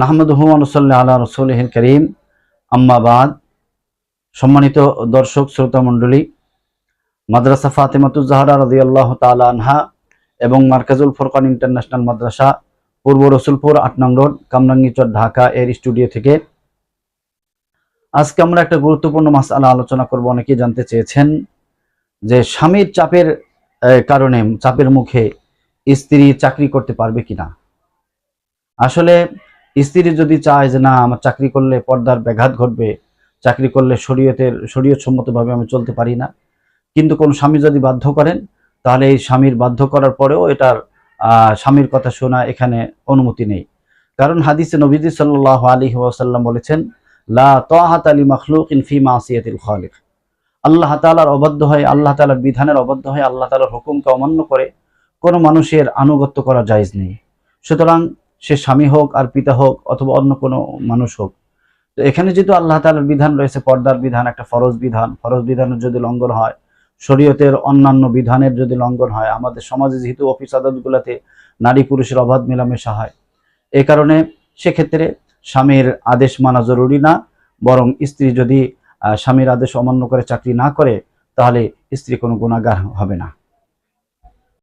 নাহমদুহমানুসল্লাহ আল্লাহ রসুলহিল করিম। আম্মাবাদ সম্মানিত দর্শক, শ্রোতা মণ্ডলী, মাদ্রাসা ফাতেমাতুজাহারা রদি আল্লাহ আনহা এবং মার্কাজুল ফোরকান ইন্টারন্যাশনাল মাদ্রাসা, পূর্ব রসুলপুর, আট নং রোড, কামরাঙ্গিচর, ঢাকা, এর স্টুডিও থেকে। আজকে আমরা একটা গুরুত্বপূর্ণ মাসালা আলোচনা করব। অনেকেই জানতে চেয়েছেন যে স্বামীর চাপের কারণে, চাপের মুখে স্ত্রী চাকরি করতে পারবে কিনা। আসলে স্ত্রী যদি চায় যে না, আমার চাকরি করলে পর্দার ব্যাঘাত ঘটবে, চাকরি করলে শরীয়তের শরীয়ত সম্মতভাবে আমি চলতে পারি না। কিন্তু কোন স্বামী যদি বাধ্য করেন, তাহলে এই স্বামীর বাধ্য করার পরেও এটার স্বামীর কথা শোনা এখানে অনুমতি নেই। কারণ হাদিসে নবীজি সাল্লাহ আলী ওয়াসাল্লাম বলেছেন, লা তাহাত আলী মখলুক ইনফি মাসিয়াতিল খালিক। আল্লাহ তাআলার অবাধ্য হয়, আল্লাহ তাআলার বিধানের অবাধ্য হয়, আল্লাহ তাআলার হুকুমকে অমান্য করে কোনো মানুষের আনুগত্য করা জায়েজ নেই। সুতরাং সে স্বামী হোক আর পিতা হোক অথবা অন্য কোনো মানুষ হোক। তো এখানে যেহেতু আল্লাহ তাআলার বিধান রয়েছে, পর্দার বিধান, একটা ফরজ বিধান, ফরজ বিধানের যদি লঙ্ঘন হয়, শরীয়তের অন্যান্য বিধানের যদি লঙ্ঘন হয়, আমাদের সমাজে যেহেতু অফিস আদালতগুলোতে নারী পুরুষের অবাধ মেলামেশা হয়, এ কারণে সেক্ষেত্রে স্বামীর আদেশ মানা জরুরি না, বরং স্ত্রী যদি স্বামীর আদেশ অমান্য করে চাকরি না করে, তাহলে স্ত্রী কোনো গুণাগার হবে না।